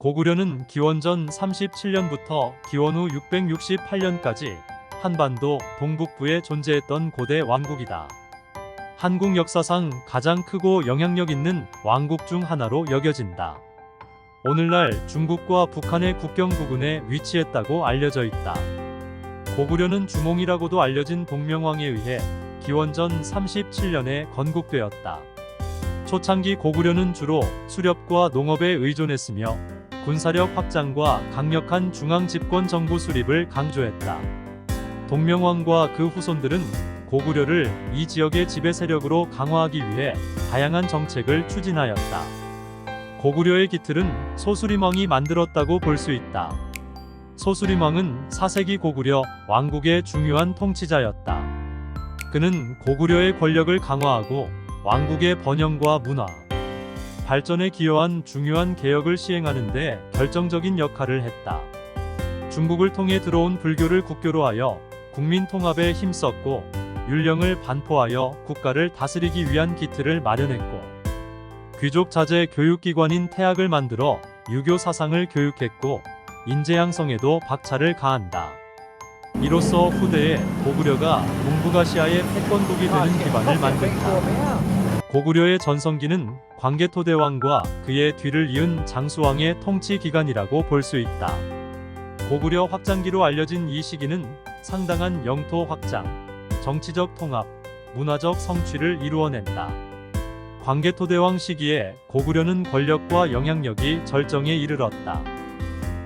고구려는 기원전 37년부터 기원 후 668년까지 한반도 동북부에 존재했던 고대 왕국이다. 한국 역사상 가장 크고 영향력 있는 왕국 중 하나로 여겨진다. 오늘날 중국과 북한의 국경 부근에 위치했다고 알려져 있다. 고구려는 주몽이라고도 알려진 동명왕에 의해 기원전 37년에 건국되었다. 초창기 고구려는 주로 수렵과 농업에 의존했으며 군사력 확장과 강력한 중앙 집권 정부 수립을 강조했다. 동명왕과 그 후손들은 고구려를 이 지역의 지배 세력으로 강화하기 위해 다양한 정책을 추진하였다. 고구려의 기틀은 소수림왕이 만들었다고 볼 수 있다. 소수림왕은 4세기 고구려 왕국의 중요한 통치자였다. 그는 고구려의 권력을 강화하고 왕국의 번영과 문화, 발전에 기여한 중요한 개혁을 시행하는 데 결정적인 역할을 했다. 중국을 통해 들어온 불교를 국교로 하여 국민 통합에 힘썼고 율령을 반포하여 국가를 다스리기 위한 기틀을 마련했고 귀족 자제 교육기관인 태학을 만들어 유교 사상을 교육했고 인재 양성에도 박차를 가한다. 이로써 후대에 고구려가 동북아시아의 패권국이 되는 기반을 만든다. 고구려의 전성기는 광개토대왕과 그의 뒤를 이은 장수왕의 통치 기간이라고 볼 수 있다. 고구려 확장기로 알려진 이 시기는 상당한 영토 확장, 정치적 통합, 문화적 성취를 이루어낸다. 광개토대왕 시기에 고구려는 권력과 영향력이 절정에 이르렀다.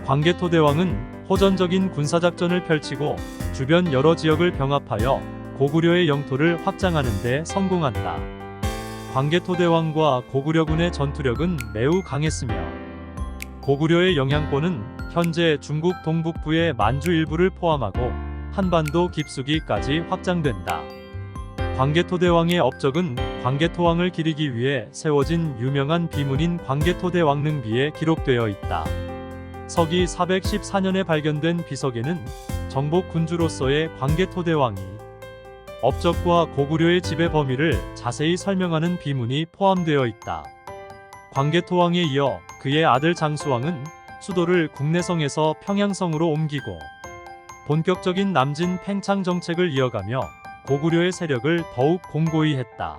광개토대왕은 호전적인 군사작전을 펼치고 주변 여러 지역을 병합하여 고구려의 영토를 확장하는 데 성공한다. 광개토대왕과 고구려군의 전투력은 매우 강했으며 고구려의 영향권은 현재 중국 동북부의 만주 일부를 포함하고 한반도 깊숙이까지 확장된다. 광개토대왕의 업적은 광개토왕을 기리기 위해 세워진 유명한 비문인 광개토대왕릉비에 기록되어 있다. 서기 414년에 발견된 비석에는 정복 군주로서의 광개토대왕이 업적과 고구려의 지배 범위를 자세히 설명하는 비문이 포함되어 있다. 광개토왕에 이어 그의 아들 장수왕은 수도를 국내성에서 평양성으로 옮기고 본격적인 남진 팽창 정책을 이어가며 고구려의 세력을 더욱 공고히 했다.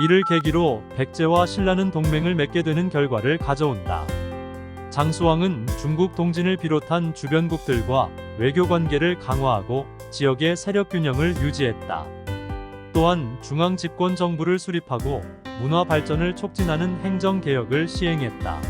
이를 계기로 백제와 신라는 동맹을 맺게 되는 결과를 가져온다. 장수왕은 중국 동진을 비롯한 주변국들과 외교 관계를 강화하고 지역의 세력 균형을 유지했다. 또한 중앙 집권 정부를 수립하고 문화 발전을 촉진하는 행정 개혁을 시행했다.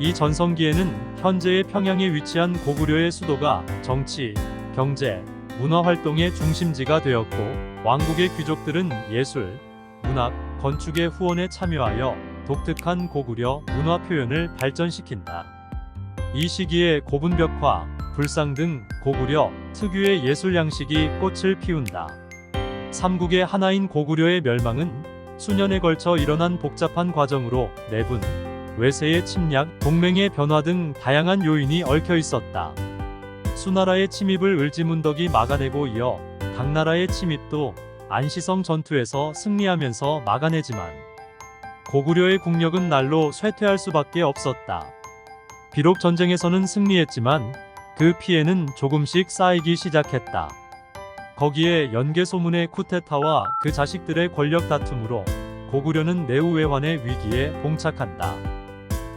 이 전성기에는 현재의 평양에 위치한 고구려의 수도가 정치, 경제, 문화 활동의 중심지가 되었고 왕국의 귀족들은 예술, 문학, 건축의 후원에 참여하여 독특한 고구려 문화 표현을 발전시킨다. 이 시기에 고분벽화, 불상 등 고구려 특유의 예술 양식이 꽃을 피운다. 삼국의 하나인 고구려의 멸망은 수년에 걸쳐 일어난 복잡한 과정으로 내분, 외세의 침략, 동맹의 변화 등 다양한 요인이 얽혀 있었다. 수나라의 침입을 을지문덕이 막아내고 이어 당나라의 침입도 안시성 전투에서 승리하면서 막아내지만 고구려의 국력은 날로 쇠퇴할 수밖에 없었다. 비록 전쟁에서는 승리했지만 그 피해는 조금씩 쌓이기 시작했다. 거기에 연개 소문의 쿠데타와 그 자식들의 권력 다툼으로 고구려는 내후외환의 위기에 봉착한다.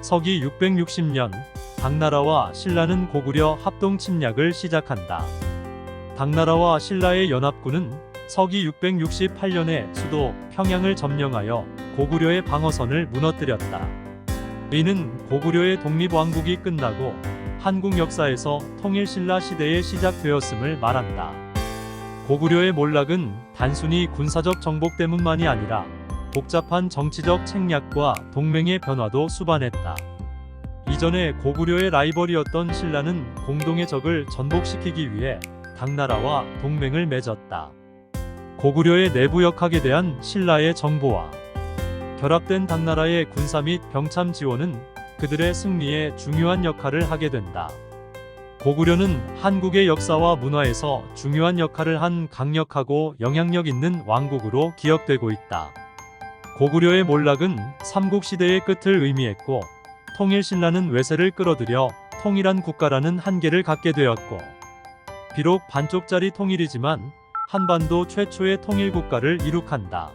서기 660년 당나라와 신라는 고구려 합동 침략을 시작한다. 당나라와 신라의 연합군은 서기 668년에 수도 평양을 점령하여 고구려의 방어선을 무너뜨렸다. 이는 고구려의 독립왕국이 끝나고 한국 역사에서 통일신라 시대의 시작되었음을 말한다. 고구려의 몰락은 단순히 군사적 정복 때문만이 아니라 복잡한 정치적 책략과 동맹의 변화도 수반했다. 이전에 고구려의 라이벌이었던 신라는 공동의 적을 전복시키기 위해 당나라와 동맹을 맺었다. 고구려의 내부 역학에 대한 신라의 정보와 결합된 당나라의 군사 및 병참 지원은 그들의 승리에 중요한 역할을 하게 된다. 고구려는 한국의 역사와 문화에서 중요한 역할을 한 강력하고 영향력 있는 왕국으로 기억되고 있다. 고구려의 몰락은 삼국시대의 끝을 의미했고 통일신라는 외세를 끌어들여 통일한 국가라는 한계를 갖게 되었고 비록 반쪽짜리 통일이지만 한반도 최초의 통일 국가를 이룩한다.